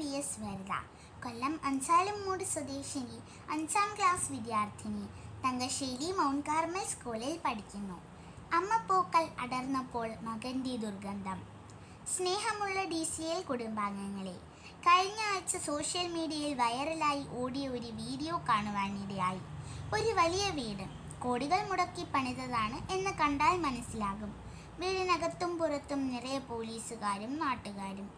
V S Varada Kollam Anchalumoodu സ്വദേശിനി അഞ്ചാം class വിദ്യാർത്ഥിനി തങ്കശ്ശേരി മൗണ്ട് കാർമൽ സ്കൂളിൽ പഠിക്കുന്നു. അമ്മ പൂക്കൾ അടർന്നപ്പോൾ മകന്റെ ദുർഗന്ധം. സ്നേഹമുള്ള ഡി സി എൽ കുടുംബാംഗങ്ങളെ കഴിഞ്ഞ ആഴ്ച സോഷ്യൽ മീഡിയയിൽ വൈറലായി ഓടിയ ഒരു വീഡിയോ കാണുവാനിടയായി. ഒരു വലിയ വീട് കോടികൾ മുടക്കി പണിതതാണ് എന്ന് കണ്ടാൽ മനസ്സിലാകും. വീടിനകത്തും പുറത്തും നിറയെ പോലീസുകാരും നാട്ടുകാരും.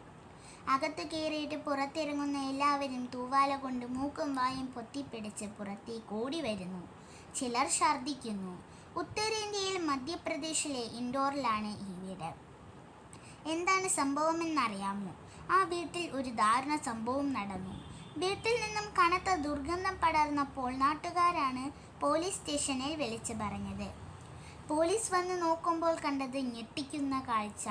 അകത്ത് കയറിയിട്ട് പുറത്തിറങ്ങുന്ന എല്ലാവരും തൂവാല കൊണ്ട് മൂക്കും വായും പൊത്തിപ്പിടിച്ച് പുറത്തേക്ക് ഓടി വരുന്നു. ചിലർ ഛർദ്ദിക്കുന്നു. ഉത്തരേന്ത്യയിൽ മധ്യപ്രദേശിലെ ഇൻഡോറിലാണ് ഈ വീട്. എന്താണ് സംഭവമെന്നറിയാമോ? ആ വീട്ടിൽ ഒരു ദാരുണ സംഭവം നടന്നു. വീട്ടിൽ നിന്നും കനത്ത ദുർഗന്ധം പടർന്നപ്പോൾ നാട്ടുകാരാണ് പോലീസ് സ്റ്റേഷനിൽ വിളിച്ചു പറഞ്ഞത്. പോലീസ് വന്ന് നോക്കുമ്പോൾ കണ്ടത് ഞെട്ടിക്കുന്ന കാഴ്ച.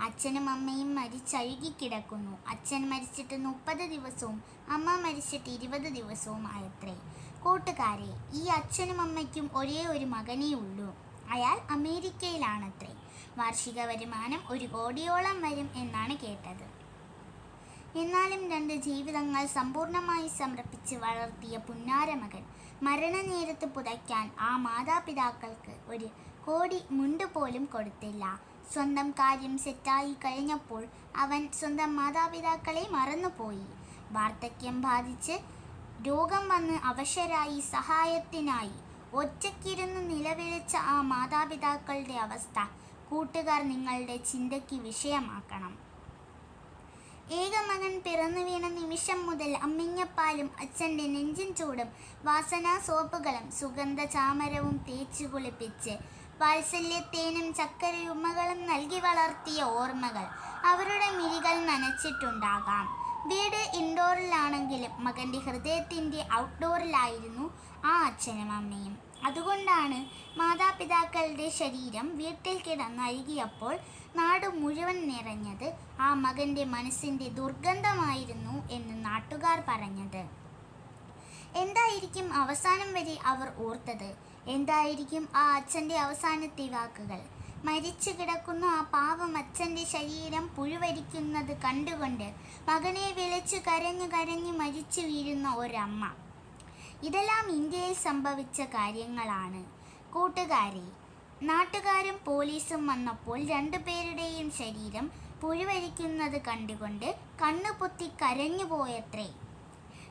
അച്ഛനും അമ്മയും മരിച്ചഴുകി കിടക്കുന്നു അച്ഛൻ മരിച്ചിട്ട് മുപ്പത് ദിവസവും അമ്മ മരിച്ചിട്ട് ഇരുപത് ദിവസവും ആയത്രേ. കൂട്ടുകാരെ ഈ അച്ഛനും അമ്മയ്ക്കും ഒരേ ഒരു മകനേ ഉള്ളൂ. അയാൾ അമേരിക്കയിലാണത്രേ. വാർഷിക വരുമാനം ഒരു കോടിയോളം വരും എന്നാണ് കേട്ടത്. എന്നാലും രണ്ട് ജീവിതങ്ങൾ സമ്പൂർണമായി സമർപ്പിച്ച് വളർത്തിയ പുന്നാരമകൻ മരണനേരത്ത് പുതയ്ക്കാൻ ആ മാതാപിതാക്കൾക്ക് ഒരു കോടി മുണ്ട് പോലും കൊടുത്തില്ല. സ്വന്തം കാര്യം സെറ്റായി കഴിഞ്ഞപ്പോൾ അവൻ സ്വന്തം മാതാപിതാക്കളെ മറന്നുപോയി. വാർദ്ധക്യം ബാധിച്ച് രോഗം വന്ന് അവശരായി സഹായത്തിനായി ഒറ്റയ്ക്കിരുന്ന് നിലവിളിച്ച ആ മാതാപിതാക്കളുടെ അവസ്ഥ കൂട്ടുകാർ നിങ്ങളുടെ ചിന്തയ്ക്ക് വിഷയമാക്കണം. ഏകമകൻ പിറന്നു വീണ നിമിഷം മുതൽ അമ്മിഞ്ഞപ്പാലും അച്ഛന്റെ നെഞ്ചിൻ ചൂടും വാസനാ സോപ്പുകളും സുഗന്ധ ചാമരവും തേച്ചു കുളിപ്പിച്ച് വാത്സല്യത്തേനും ചക്കരയുമ്മകളും നൽകി വളർത്തിയ ഓർമ്മകൾ അവരുടെ മിഴികൾ നനച്ചിട്ടുണ്ടാകാം. വീട് ഇൻഡോറിലാണെങ്കിലും മകന്റെ ഹൃദയത്തിന്റെ ഔട്ട്ഡോറിലായിരുന്നു ആ അച്ഛനും അമ്മയും. അതുകൊണ്ടാണ് മാതാപിതാക്കളുടെ ശരീരം വീട്ടിൽ കിടന്നഴുകിയപ്പോൾ നാട് മുഴുവൻ നിറഞ്ഞത് ആ മകന്റെ മനസ്സിന്റെ ദുർഗന്ധമായിരുന്നു എന്ന് നാട്ടുകാർ പറഞ്ഞത്. എന്തായിരിക്കും അവസാനം വരെ അവർ ഓർത്തത്? എന്തായിരിക്കും ആ അച്ഛന്റെ അവസാനത്തെ വാക്കുകൾ? മരിച്ചു കിടക്കുന്ന ആ പാവം അച്ഛന്റെ ശരീരം പുഴുവരിക്കുന്നത് കണ്ടുകൊണ്ട് മകനെ വിളിച്ചു കരഞ്ഞു കരഞ്ഞു മരിച്ചു വീഴുന്ന ഒരമ്മ. ഇതെല്ലാം ഇന്ത്യയിൽ സംഭവിച്ച കാര്യങ്ങളാണ്. കൂട്ടുകാരെ നാട്ടുകാരും പോലീസും വന്നപ്പോൾ രണ്ടുപേരുടെയും ശരീരം പുഴുവരിക്കുന്നത് കണ്ടുകൊണ്ട് കണ്ണുപൊത്തി കരഞ്ഞു കരഞ്ഞുപോയത്രേ.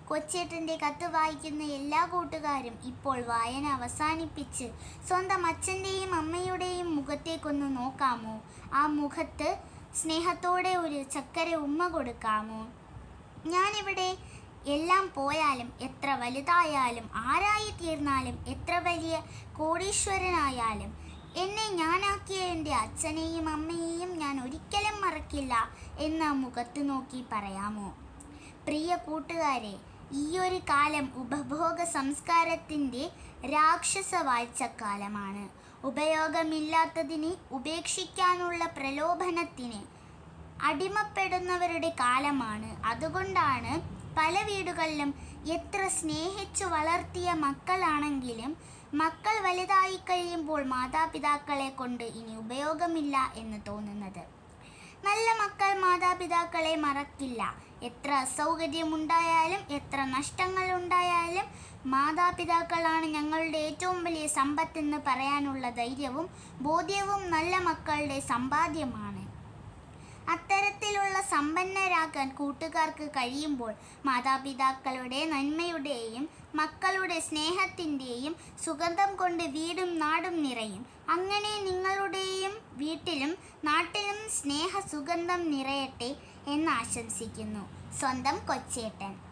കൊച്ചേട്ടന്റെ കത്ത് വായിക്കുന്ന എല്ലാ കൂട്ടുകാരും ഇപ്പോൾ വായന അവസാനിപ്പിച്ച് സ്വന്തം അച്ഛന്റെയും അമ്മയുടെയും മുഖത്തേക്കൊന്ന് നോക്കാമോ? ആ മുഖത്ത് സ്നേഹത്തോടെ ഒരു ചക്കര ഉമ്മ കൊടുക്കാമോ? ഞാനിവിടെ എല്ലാം പോയാലും എത്ര വലുതായാലും ആരായി തീർന്നാലും എത്ര വലിയ കോടീശ്വരനായാലും എന്നെ ഞാനാക്കിയ എന്റെ അച്ഛനെയും അമ്മയെയും ഞാൻ ഒരിക്കലും മറക്കില്ല എന്ന് മുഖത്ത് നോക്കി പറയാമോ? പ്രിയ കൂട്ടുകാരെ ഈ ഒരു കാലം ഉപഭോഗ സംസ്കാരത്തിന്റെ രാക്ഷസ വാഴ്ചക്കാലമാണ് ഉപയോഗമില്ലാത്തതിനെ ഉപേക്ഷിക്കാനുള്ള പ്രലോഭനത്തിന് അടിമപ്പെടുന്നവരുടെ കാലമാണ്. അതുകൊണ്ടാണ് പല വീടുകളിലും എത്ര സ്നേഹിച്ചു വളർത്തിയ മക്കളാണെങ്കിലും മക്കൾ വലുതായി കഴിയുമ്പോൾ മാതാപിതാക്കളെ കൊണ്ട് ഇനി ഉപയോഗമില്ല എന്ന് തോന്നുന്നത്. നല്ല മക്കൾ മാതാപിതാക്കളെ മറക്കില്ല. എത്ര അസൗകര്യമുണ്ടായാലും എത്ര നഷ്ടങ്ങൾ ഉണ്ടായാലും മാതാപിതാക്കളാണ് ഞങ്ങളുടെ ഏറ്റവും വലിയ സമ്പത്തെന്ന് പറയാനുള്ള ധൈര്യവും ബോധ്യവും നല്ല മക്കളുടെ സമ്പാദ്യമാണ്. അത്തരത്തിലുള്ള സമ്പന്നരാക്കാൻ കൂട്ടുകാർക്ക് കഴിയുമ്പോൾ മാതാപിതാക്കളുടെ നന്മയുടെയും മക്കളുടെ സ്നേഹത്തിന്റെയും സുഗന്ധം കൊണ്ട് വീടും നാടും നിറയും. അങ്ങനെ നിങ്ങളുടെയും വീട്ടിലും നാട്ടിലും സ്നേഹ സുഗന്ധം നിറയട്ടെ എന്ന് ആശംസിക്കുന്നു. സ്വന്തം കൊച്ചേട്ടൻ.